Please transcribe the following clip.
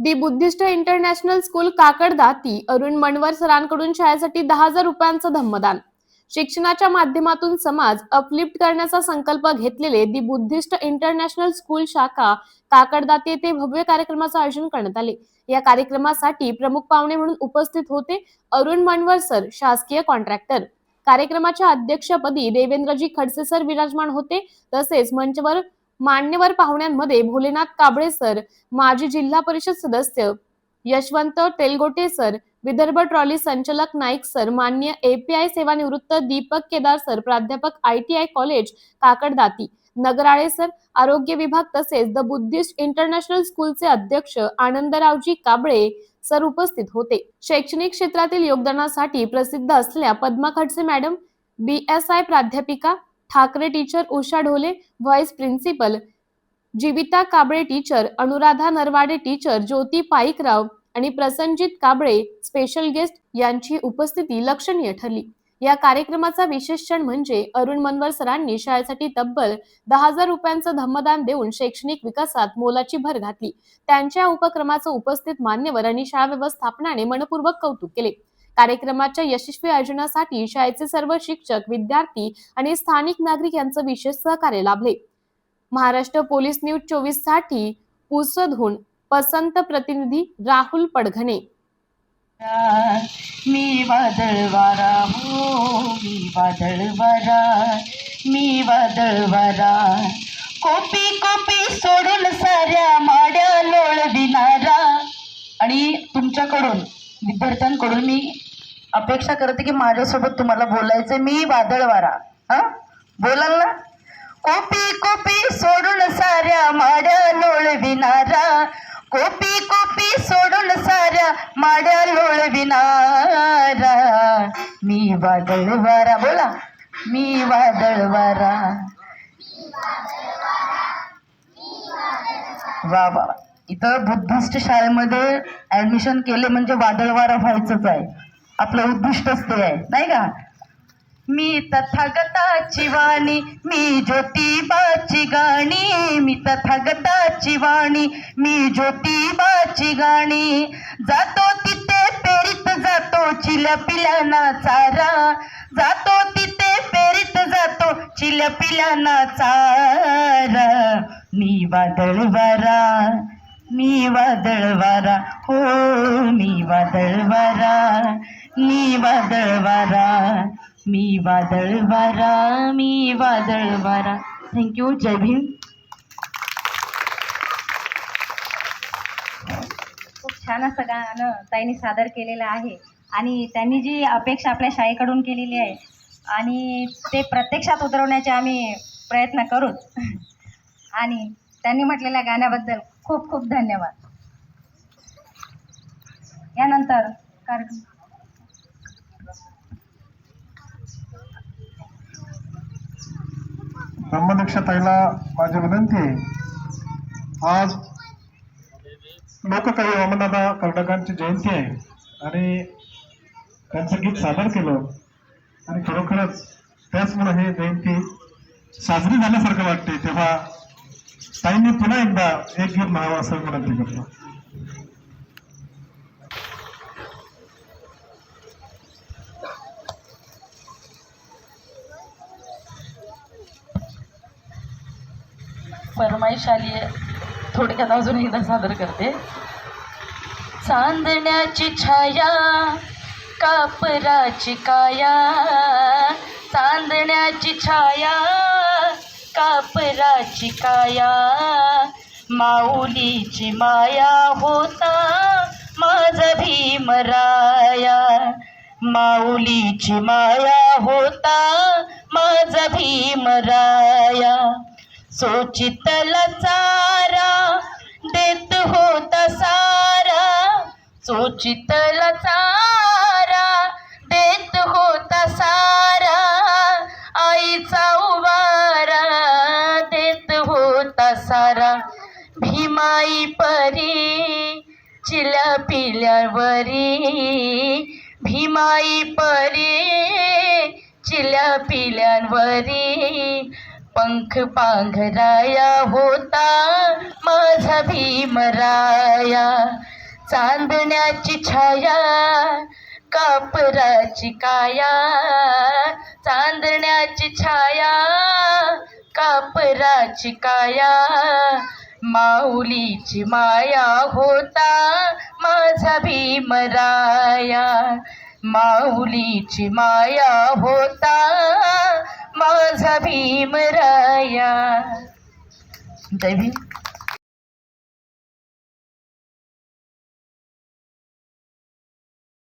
The Buddhist international school Kakaddati Arun Manwar सरांकडून शाळेसाठी दहा हजार रुपयांचं धम्मदान. शिक्षणाच्या माध्यमातून समाज अपलिफ्ट करण्याचा संकल्प घेतलेले दी बुद्धिस्ट इंटरनॅशनल स्कूल शाखा काकडदाती येथे भव्य कार्यक्रमाचं आयोजन करण्यात आले. या कार्यक्रमासाठी प्रमुख पाहुणे म्हणून उपस्थित होते अरुण मनवर सर शासकीय कॉन्ट्रॅक्टर. कार्यक्रमाच्या अध्यक्षपदी देवेंद्रजी खडसे सर विराजमान होते. तसेच मंचवर मान्यवर पाहुण्यांमध्ये भोलेनाथ काबळे सर माजी जिल्हा परिषद सदस्य यशवंत तेलगोटे सर विदर्भ ट्रॉली संचालक नाईक सर मान्य एपीआय सेवानिवृत्त दीपक केदार सर प्राध्यापक I T I college Kakaddati Nagrale sir आरोग्य विभाग तसेच द बुद्धिस्ट इंटरनॅशनल स्कूलचे अध्यक्ष आनंदरावजी काबळे सर उपस्थित होते. शैक्षणिक क्षेत्रातील योगदानासाठी प्रसिद्ध असलेल्या Padma Khadse madam B S I प्राध्यापिका Thackeray teacher Usha Dhole vice principal Jivita Kable teacher Anuradha Narwade teacher Jyoti Paikrao आणि प्रसंजित काबळे स्पेशल गेस्ट यांची उपस्थिती लक्षणीय ठरली. या कार्यक्रमाचा विशेष क्षण म्हणजे अरुण मनवर सरांनी शाळेसाठी तब्बल दहा हजार रुपयांचं धम्मदान देऊन शैक्षणिक विकासात मोलाची भर घातली. त्यांच्या उपक्रमाचं उपस्थित मान्यवर आणि शाळा व्यवस्थापनाने मनपूर्वक कौतुक केले. कार्यक्रमाच्या यशस्वी आयोजनासाठी शाळेचे सर्व शिक्षक विद्यार्थी आणि स्थानिक नागरिक यांचं विशेष सहकार्य लाभले. महाराष्ट्र पोलीस न्यूज चोवीससाठी पुसदहून पसंत प्रतिनिधी राहुल पडघणे मी वादळवारा हो मी वादळवारा मी वादळवारा कोपी कोपी सोडून साऱ्या माड्या लोळविणारा. आणि तुमच्याकडून विद्यार्थ्यांकडून मी अपेक्षा करते की माझ्यासोबत तुम्हाला बोलायचं मी वादळवारा. हा? बोलाल ना? कोपी कोपी सोडून साऱ्या माड्या लोळविणारा कोपी कोपी सोडून साऱ्या माड्या लोळविणारा मी वादळवारा. बोला. मी वादळवारा. वा वा. इथं बुद्धिस्ट शाळेमध्ये ऍडमिशन केले म्हणजे वादळवारा व्हायचंच आहे. आपलं उद्दिष्टच ते आहे. नाही का? मी तथागताची वाणी मी ज्योतिबाची गाणी. मी तथागताची वाणी मी ज्योतिबाची गाणी. जातो तिथे पेरीत जातो चिल्या पिल्याना चारा. जातो तिथे पेरीत जातो चिल्या पिल्याना चारा. मी वादळवारा. मी वादळवारा हो मी वादळवारा. मी वादळवारा मी वादळवारा मी वादळवारा. थँक्यू जय भीम. खूप छान असं गाणं ताईंनी सादर केलेलं आहे. आणि त्यांनी जी अपेक्षा आपल्या शाळेकडून केलेली आहे आणि ते प्रत्यक्षात उतरवण्याचे आम्ही प्रयत्न करू. आणि त्यांनी म्हटलेल्या गाण्याबद्दल खूप खूप धन्यवाद. यानंतर कार्यक्रम ब्रह्मदक्षताईला माझी विनंती आहे. आज लोककवी वामनदादा कर्डकांची जयंती आहे आणि त्यांचं गीत सादर केलं आणि खरोखरच त्याचमुळे हे जयंती साजरी झाल्यासारखं वाटते तेव्हा ताईंनी पुन्हा एकदा एक गीत म्हणावं असं विनंती करतो. परमाईशाली थोडक्यात अजून एकदा सादर करते. चांदण्याची छाया कापराची काया चांदण्याची छाया कापराची काया माऊलीची माया होता माझा भीमराया माऊलीची माया होता माझा भीमराया सोचितला चारा देत होता सारा सोचितला चारा सारा भीमाई परी चिल्या पिल्यांवरी भीमाई परी चिल्या पिल्यांवरी पंख पांघराया होता माझा भीमराया. चांदण्याची छाया कापराची काया. चांदण्याची छाया कापराची काया माऊलीची माया होता माझा भीमराया माऊलीची माया होता माझा भीमराया जय भीम.